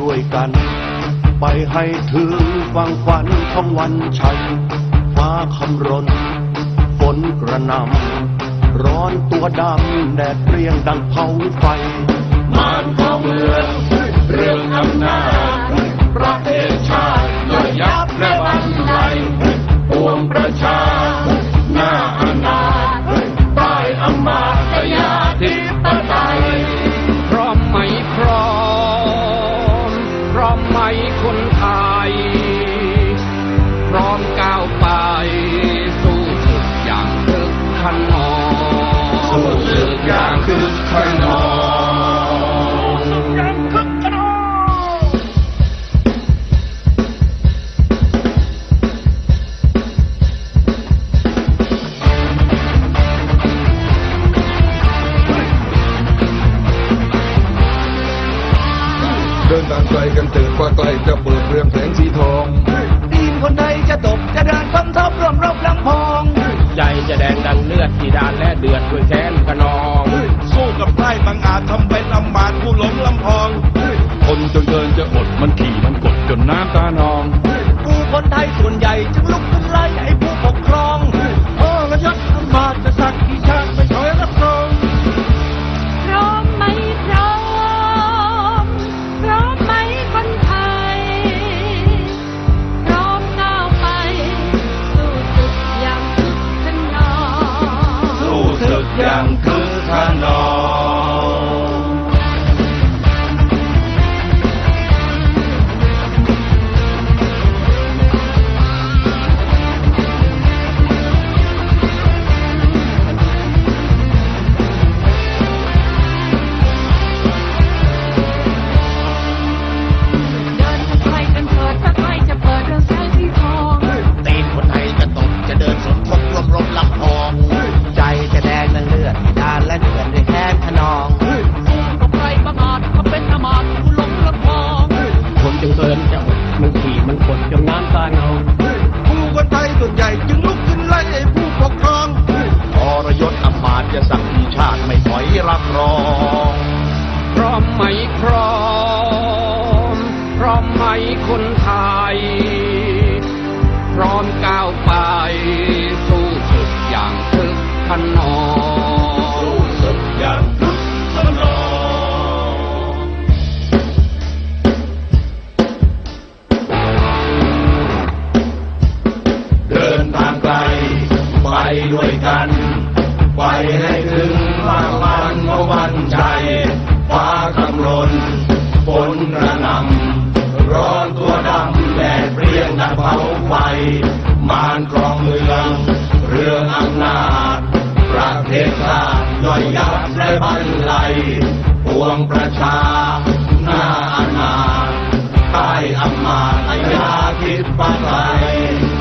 ด้วยกัน ไปให้ถึงฟังฝันของวันชัย ฟ้าคำรนฝนกระนำร้อนตัวดำแดดเปรียงดังเผาไฟ มานพ่อเมืองเรื่องอำนาจประเทศชาติย่อยยับและบันไลปวงประชา พร้อมพร้อมไหมคน นทางไกลกันเถิดกว่าไกลจะเปิดเรืองแสงสีทองทีมคนใดจะตกจะเดินความทับร่วมรบลำพอง ใจจะแดงดังเลือดที่ดานและเดือดด้วยแค้นขนอง สู้กับไพร่บางอาจทำเป็นอำมาตย์ผู้หลงลำพอง คนจนเกินจะอดมันขี่ ขนอง พร้อม พร้อมไหมคนไทย พร้อมก้าวไป สู้ศึกอย่างคึกขนองสู้ศึกอย่างคึกขนองเดินทางไกล ไปด้วยกัน ไปให้ถึงรางวัลขอวันใจ ฟ้าคำรนฝนกระหนำร้อนตัวดำแดดเปรี้ยงดังเผาไฟมารกรองเมืองเรื่องอำนาจประเทศชาติย่อยยับและบันไลปวงประชาหน้าอนาถใต้อำมาตยาธิปไตย